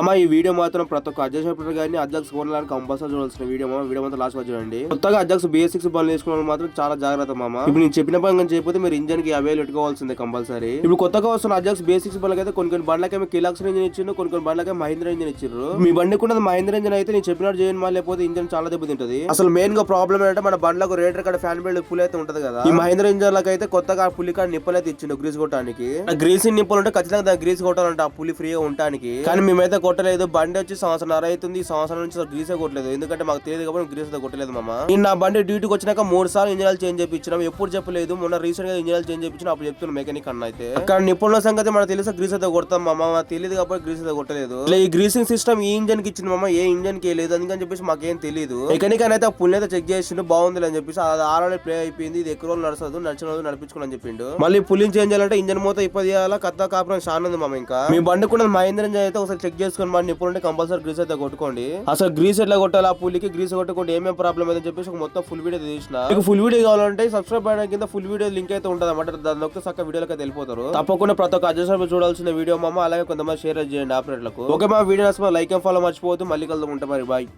అమ్మ ఈ వీడియో మాత్రం ప్రతి ఒక్క అడ్జస్ట్ కానీ అధ్యక్ష కొనాలని కంపల్సరీ చూడాల్సిన వీడియో మా వీడియో మాత్రం లాస్ట్ చూడండి. కొత్తగా అడ్జక్స్ బేసిక్స్ బండ్లు వేసుకోవడం మాత్రం చాలా జాగ్రత్త మామ. ఇప్పుడు నేను చెప్పిన పని చేయకపోతే మీరు ఇంజన్కి అవే పెట్టుకోవాల్సిందే కంపల్సరీ ఇప్పుడు కొత్తగా వస్తున్న అడ్జక్స్ బేసిక్స్ బండ్లకి అయితే కొన్ని కొన్ని బండ్లకేమో కిలాక్స్ ఇంజన్ ఇచ్చిండ్రు కొన్ని కొన్ని బండ్లకే మహేంద్ర ఇంజన్ ఇచ్చిండ్రు. మీ బండి కూడా మహేంద్ర ఇంజన్ అయితే నేను చెప్పినట్టు చేయండి మళ్ళీ లేకపోతే ఇంజన్ చాలా దెబ్బతింటది అసలు మెయిన్గా ప్రాబ్లం ఏంటంటే మన బండ్లకు రేటర్ కాడ ఫ్యాన్ బెల్ట్ పుల్ అయితే ఉంటది కదా. ఈ మహేంద్ర ఇంజన్లకు అయితే కొత్తగా ఆ పులి కాడ నిప్పలు అయితే ఇచ్చిండు గ్రీస్ కొట్టడానికి. గ్రీస్ నిప్పులు ఉంటే ఖచ్చితంగా గ్రీస్ కొట్టాలంటే ఆ పులి ఫ్రీగా ఉండడానికి కానీ మేమైతే కొట్టలేదు బండి వచ్చి సంవత్సరం అవుతుంది ఈ సంవత్సరం నుంచి గ్రీసే కొట్టలేదు. ఎందుకంటే మాకు తెలియదు కాబట్టి గ్రీస్ అయితే కొట్టలేదు మామ. నేను నా బండి డ్యూటీకి వచ్చినాక మూడు సార్లు ఇంజన్ చేంజ్ చేయించినాం. ఎప్పుడు చెప్పలేదు మొన్న రీసెంట్గా ఇంజన్ చేంజ్ చేయించిన అప్పుడు చెప్తున్నా మెకానిక్ అన్న అయితే. అక్కడ నిపుణుల సంగతి మనకు తెలుసు గ్రీస్ అయితే కొడతాం మామ. తెలియదు కాబట్టి గ్రీస్ అయితే కొట్టలేదు. ఈ గ్రీసింగ్ సిస్టమ్ ఈ ఇంజన్కి ఇచ్చింది మామ. ఏ ఇంజన్కి లేదు అందుకని చెప్పేసి మాకేం తెలియదు మెకానిక్ అని అయితే పుల్ని అయితే చెక్ చేసిండు బాగుంది అని చెప్పేసి అది ఆల్రెడీ ప్లే అయిపోయింది. ఇది ఎక్కువ రోజులు నడుస్తుంది నడిచిన రోజు నడిపించుకోని చెప్పిండు. మళ్ళీ పుల్లిని చేంజ్ చేయాలంటే ఇంజన్ మూత ఇప్పది చేయాలా కత్త కాపురం చాలా ఉంది మామ ఇంకా. మీ బండి కూడా మహేంద్ర అయితే ఒకసారి చెక్ చేసుకొని బండి ఇప్పుడు ఉంటే కంపల్సరీ గ్రీస్ అయితే కొట్టుకోండి. అసలు గ్రీస్ ఎట్లా కొట్టాలి? ఆ పుల్లికి గ్రీస్ కొట్టుకుంటే ఏమేమి ప్రాబ్లం అయితే చెప్పేసి ఒక మొత్తం ఫుల్ వీడియో తీసిన. మీకు ఫుల్ వీడియో కావాలంటే సబ్స్క్రైబ్ చేయడం కింద ఫుల్ వీడియో లింక్ అయితే ఉంటుంది అనమాట దాని నొక్కితే చక్క వీడియోలకి వెళ్ళిపోతారు. తప్పకుండా ప్రతి ఒక్క అడ్జస్ట్ చూడాల్సిన వీడియో మామ అలాగే కొంతమంది షేర్ చేయండి ఆపరేట్లకు ఓకే మా వీడియో నచ్చిన లైక్ అండ్ ఫాలో మర్చిపోవద్దు. మళ్ళీ కలుద్దాం ఉంటాం మరి. బాయ్